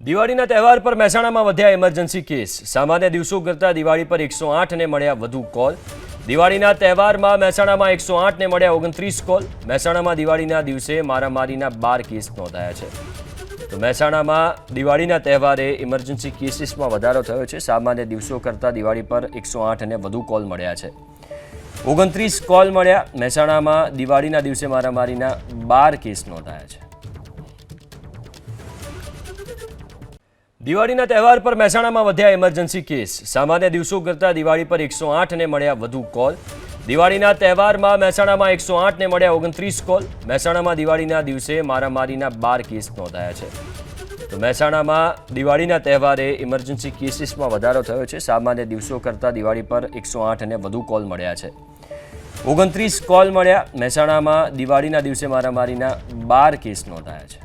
દિવાળીના તહેવાર પર મહેસાણામાં વધ્યા ઇમરજન્સી કેસ સામાન્ય દિવસો કરતાં દિવાળી પર એકસો આઠને મળ્યા વધુ કોલ દિવાળીના તહેવારમાં મહેસાણામાં એકસો આઠને મળ્યા ઓગણત્રીસ કોલ મહેસાણામાં દિવાળીના દિવસે મારામારીના બાર કેસ નોંધાયા છે. તો મહેસાણામાં દિવાળીના તહેવારે ઇમરજન્સી કેસીસમાં વધારો થયો છે. સામાન્ય દિવસો કરતાં દિવાળી પર એકસો આઠને વધુ કોલ મળ્યા છે. ઓગણત્રીસ કોલ મળ્યા. મહેસાણામાં દિવાળીના દિવસે મારામારીના બાર કેસ નોંધાયા છે. દિવાળીના તહેવાર પર મહેસાણામાં વધ્યા ઇમરજન્સી કેસ સામાન્ય દિવસો કરતાં દિવાળી પર એકસો આઠને મળ્યા વધુ કોલ દિવાળીના તહેવારમાં મહેસાણામાં એકસો આઠને મળ્યા ઓગણત્રીસ કોલ મહેસાણામાં દિવાળીના દિવસે મારામારીના બાર કેસ નોંધાયા છે. તો મહેસાણામાં દિવાળીના તહેવારે ઇમરજન્સી કેસીસમાં વધારો થયો છે. સામાન્ય દિવસો કરતાં દિવાળી પર એકસો આઠને વધુ કોલ મળ્યા છે. ઓગણત્રીસ કોલ મળ્યા. મહેસાણામાં દિવાળીના દિવસે મારામારીના બાર કેસ નોંધાયા છે.